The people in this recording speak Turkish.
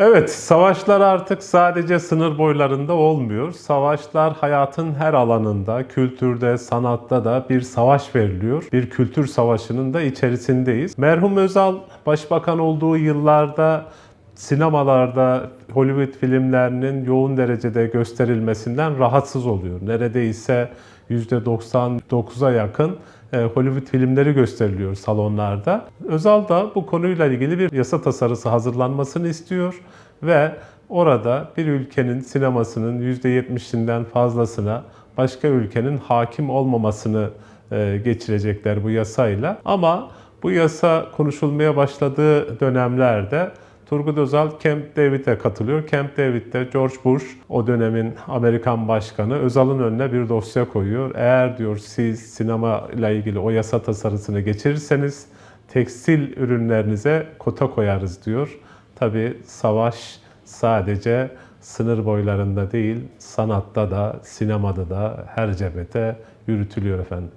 Evet, savaşlar artık sadece sınır boylarında olmuyor. Savaşlar hayatın her alanında, kültürde, sanatta da bir savaş veriliyor. Bir kültür savaşının da içerisindeyiz. Merhum Özal başbakan olduğu yıllarda sinemalarda Hollywood filmlerinin yoğun derecede gösterilmesinden rahatsız oluyor. Neredeyse %99'a yakın Hollywood filmleri gösteriliyor salonlarda. Özal da bu konuyla ilgili bir yasa tasarısı hazırlanmasını istiyor ve orada bir ülkenin sinemasının %70'inden fazlasına başka ülkenin hakim olmamasını e, geçirecekler bu yasayla. Ama bu yasa konuşulmaya başladığı dönemlerde Turgut Özal Camp David'e katılıyor. Camp David'de George Bush o dönemin Amerikan başkanı Özal'ın önüne bir dosya koyuyor. Eğer diyor siz sinema ile ilgili o yasa tasarısını geçirirseniz tekstil ürünlerinize kota koyarız diyor. Tabi savaş sadece sınır boylarında değil, sanatta da, sinemada da her cephete yürütülüyor efendim.